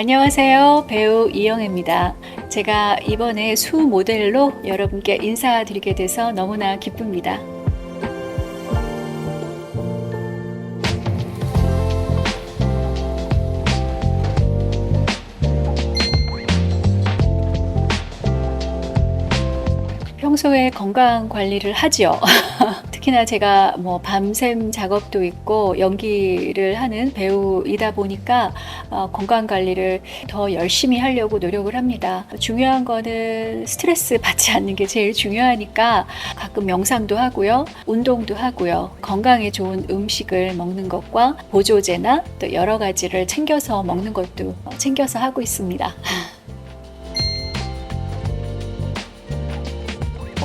안녕하세요. 배우 이영애입니다. 제가 이번에 수 모델로 여러분께 인사드리게 돼서 너무나 기쁩니다. 평소에 건강 관리를 하지요. 특히나 제가 뭐 밤샘 작업도 있고 연기를 하는 배우이다 보니까 어, 건강 관리를 더 열심히 하려고 노력을 합니다. 중요한 거는 스트레스 받지 않는 게 제일 중요하니까 가끔 명상도 하고요. 운동도 하고요. 건강에 좋은 음식을 먹는 것과 보조제나 또 여러 가지를 챙겨서 먹는 것도 어, 챙겨서 하고 있습니다.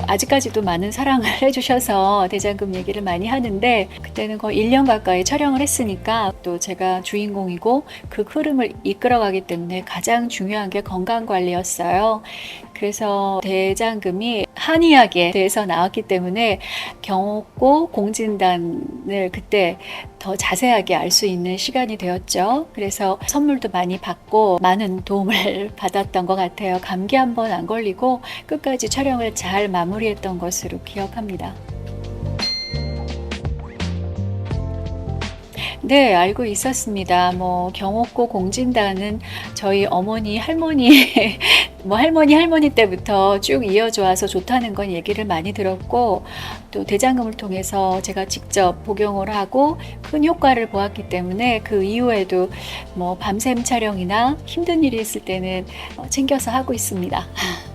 아직까지도 많은 사랑을 해주셔서 대장금 얘기를 많이 하는데 그때는 거의 1년 가까이 촬영을 했으니까 또 제가 주인공이고 그 흐름을 이끌어가기 때문에 가장 중요한 게 건강 관리였어요. 그래서 대장금이 한의학에 대해서 나왔기 때문에 경옥고 공진단을 그때 더 자세하게 알 수 있는 시간이 되었죠. 그래서 선물도 많이 받고 많은 도움을 받았던 것 같아요. 감기 한 번 안 걸리고 끝까지 촬영을 잘 마무리했던 것으로 기억합니다. 네, 알고 있었습니다. 뭐 경옥고 공진단은 저희 어머니, 할머니, 뭐 할머니, 할머니 때부터 쭉 이어져 와서 좋다는 건 얘기를 많이 들었고 또 대장금을 통해서 제가 직접 복용을 하고 큰 효과를 보았기 때문에 그 이후에도 뭐 밤샘 촬영이나 힘든 일이 있을 때는 어, 챙겨서 하고 있습니다.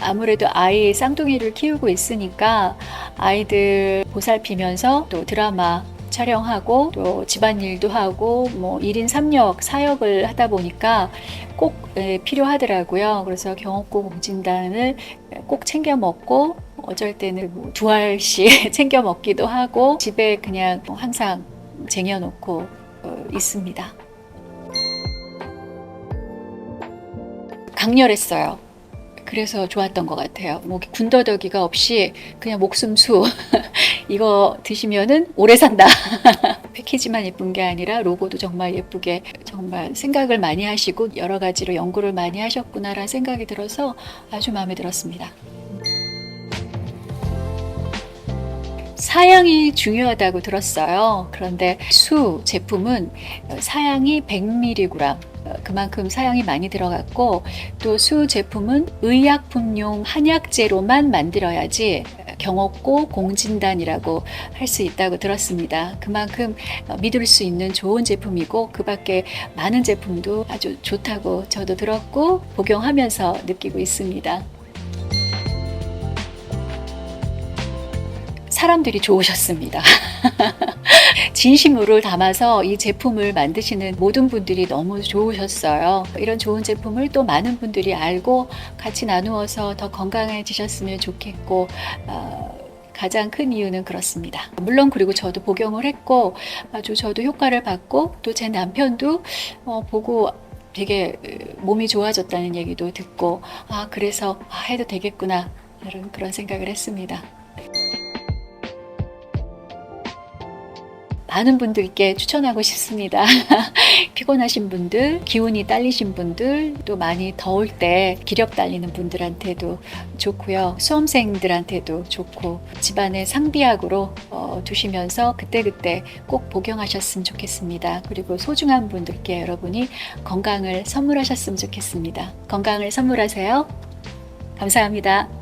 아무래도 아이 쌍둥이를 키우고 있으니까 아이들 보살피면서 또 드라마 촬영하고 또 집안일도 하고 뭐 1인 3역, 4역을 하다 보니까 꼭 예, 필요하더라고요. 그래서 경옥고 공진단을 꼭 챙겨 먹고 어쩔 때는 뭐 두 알씩 챙겨 먹기도 하고 집에 그냥 항상 쟁여놓고 어, 있습니다. 강렬했어요. 그래서 좋았던 것 같아요. 뭐 군더더기가 없이 그냥 목숨수 이거 드시면은 오래 산다. 패키지만 예쁜 게 아니라 로고도 정말 예쁘게 정말 생각을 많이 하시고 여러 가지로 연구를 많이 하셨구나라는 생각이 들어서 아주 마음에 들었습니다. 사양이 중요하다고 들었어요. 그런데 수 제품은 사양이 100mg, 어, 그만큼 사양이 많이 들어갔고 또 수 제품은 의약품용 한약재로만 만들어야지 경옥고 공진단이라고 할 수 있다고 들었습니다. 그만큼 어, 믿을 수 있는 좋은 제품이고 그 밖에 많은 제품도 아주 좋다고 저도 들었고 복용하면서 느끼고 있습니다. 사람들이 좋으셨습니다. 진심으로 담아서 이 제품을 만드시는 모든 분들이 너무 좋으셨어요. 이런 좋은 제품을 또 많은 분들이 알고 같이 나누어서 더 건강해지셨으면 좋겠고, 어, 가장 큰 이유는 그렇습니다. 물론 그리고 저도 복용을 했고 아주 저도 효과를 받고 또 제 남편도 어, 보고 되게 어, 몸이 좋아졌다는 얘기도 듣고 아 그래서 아, 해도 되겠구나 이런 그런 생각을 했습니다. 많은 분들께 추천하고 싶습니다. 피곤하신 분들, 기운이 딸리신 분들, 또 많이 더울 때 기력 딸리는 분들한테도 좋고요. 수험생들한테도 좋고 집안에 상비약으로 어, 두시면서 그때그때 꼭 복용하셨으면 좋겠습니다. 그리고 소중한 분들께 여러분이 건강을 선물하셨으면 좋겠습니다. 건강을 선물하세요. 감사합니다.